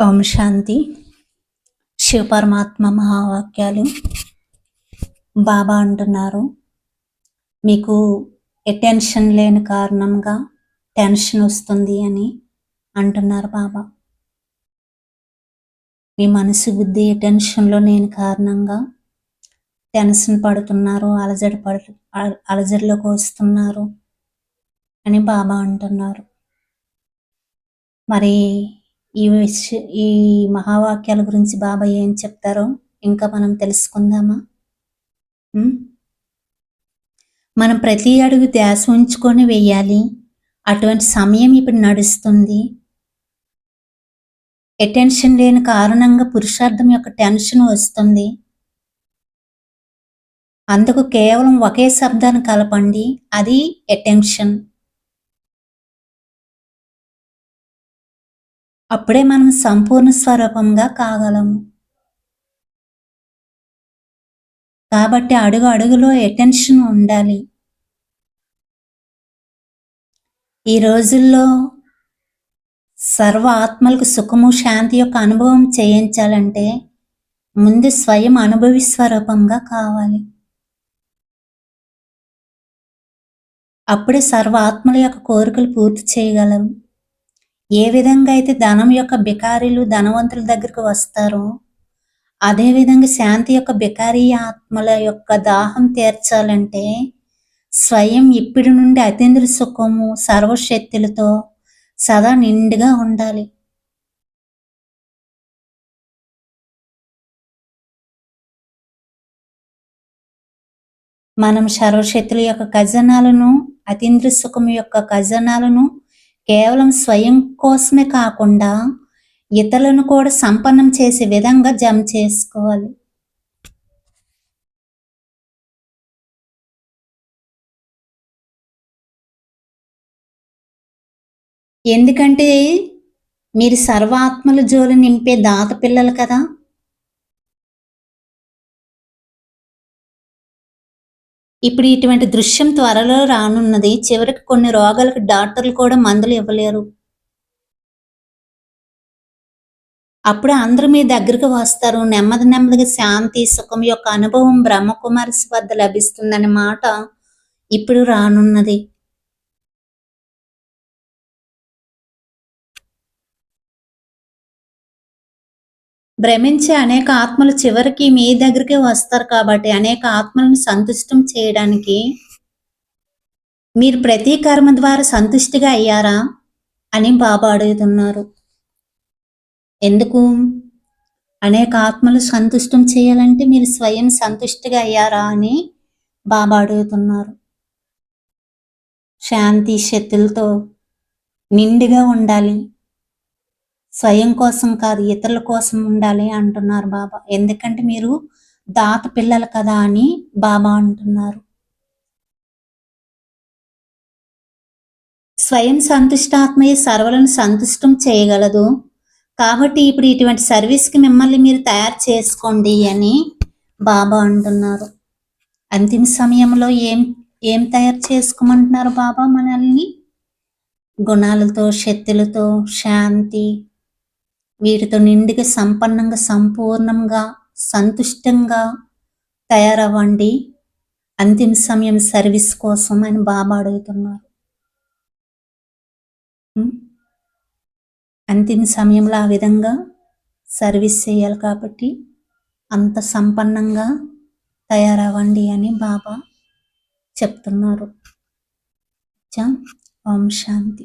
ఓం శాంతి. శివపరమాత్మ మహావాక్యాలు బాబా అంటున్నారు. మీకు అటెన్షన్ లేని కారణంగా టెన్షన్ వస్తుంది అని అంటున్నారు బాబా. మీ మనసు బుద్ధి టెన్షన్లో లేని కారణంగా టెన్షన్ పడుతున్నారు అలజడి పడు అలజడిలోకి వస్తున్నారు అని బాబా అంటున్నారు. మరి ఈ విష ఈ మహావాక్యాల గురించి బాబా ఏం చెప్తారో ఇంకా మనం తెలుసుకుందామా? మనం ప్రతి అడుగు ధ్యాస ఉంచుకొని వెయ్యాలి అటువంటి సమయం ఇప్పుడు నడుస్తుంది. అటెన్షన్ లేని కారణంగా పురుషార్థం యొక్క టెన్షన్ వస్తుంది. అందుకు కేవలం ఒకే శబ్దాన్ని కలపండి. అది అటెన్షన్. అప్పుడే మనం సంపూర్ణ స్వరూపంగా కాగలము. కాబట్టి అడుగు అడుగులో అటెన్షన్ ఉండాలి. ఈ రోజుల్లో సర్వ ఆత్మలకు సుఖము శాంతి యొక్క అనుభవం చేయించాలంటే ముందు స్వయం అనుభవి స్వరూపంగా కావాలి. అప్పుడే సర్వ ఆత్మల యొక్క కోరికలు పూర్తి చేయగలరు. ఏ విధంగా అయితే ధనం యొక్క బికారీలు ధనవంతుల దగ్గరకు వస్తారో అదే విధంగా శాంతి యొక్క బికారీ ఆత్మల యొక్క దాహం తీర్చాలంటే స్వయం ఇప్పటి నుండి అతీంద్ర సుఖము సర్వశక్తులతో సదా నిండుగా ఉండాలి. మనం సర్వశక్తుల యొక్క ఖజనాలను అతీంద్ర సుఖం యొక్క ఖజనాలను కేవలం స్వయం కోసమే కాకుండా ఇతరులను కూడా సంపన్నం చేసే విధంగా జమ చేసుకోవాలి. ఎందుకంటే మీరు సర్వాత్మల జోలు నింపే దాత పిల్లలు కదా. ఇప్పుడు ఇటువంటి దృశ్యం త్వరలో రానున్నది. చివరికి కొన్ని రోగాలకు డాక్టర్లు కూడా మందులు ఇవ్వలేరు. అప్పుడు అందరూ మీ దగ్గరికి వస్తారు. నెమ్మది నెమ్మదిగా శాంతి సుఖం యొక్క అనుభవం బ్రహ్మకుమారి వద్ద లభిస్తుందనే మాట ఇప్పుడు రానున్నది. భ్రమించే అనేక ఆత్మలు చివరికి మీ దగ్గరికి వస్తారు కాబట్టి అనేక ఆత్మలను సంతుష్టం చేయడానికి మీరు ప్రతి కర్మ ద్వారా సంతుష్టిగా అయ్యారా అని బాబా అడుగుతున్నారు. ఎందుకు? అనేక ఆత్మలు సంతుష్టం చేయాలంటే మీరు స్వయం సంతుష్టిగా అయ్యారా అని బాబా అడుగుతున్నారు. శాంతి శక్తులతో నిండుగా ఉండాలి. స్వయం కోసం కాదు ఇతరుల కోసం ఉండాలి అంటున్నారు బాబా. ఎందుకంటే మీరు దాత పిల్లలు కదా అని బాబా అంటున్నారు. స్వయం సంతుష్టాత్మయ్య సర్వలను సంతుష్టం చేయగలదు. కాబట్టి ఇప్పుడు ఇటువంటి సర్వీస్కి మిమ్మల్ని మీరు తయారు చేసుకోండి అని బాబా అంటున్నారు. అంతిమ సమయంలో ఏం ఏం తయారు చేసుకోమంటున్నారు బాబా మనల్ని? గుణాలతో శక్తులతో శాంతి వీటితో నిండుగా సంపన్నంగా సంపూర్ణంగా సంతుష్టంగా తయారవ్వండి. అంతిమ సమయం సర్వీస్ కోసం అని బాబా అడుగుతున్నారు. అంతిమ సమయంలో ఆ విధంగా సర్వీస్ చేయాలి కాబట్టి అంత సంపన్నంగా తయారవ్వండి అని బాబా చెప్తున్నారు. ఓం శాంతి.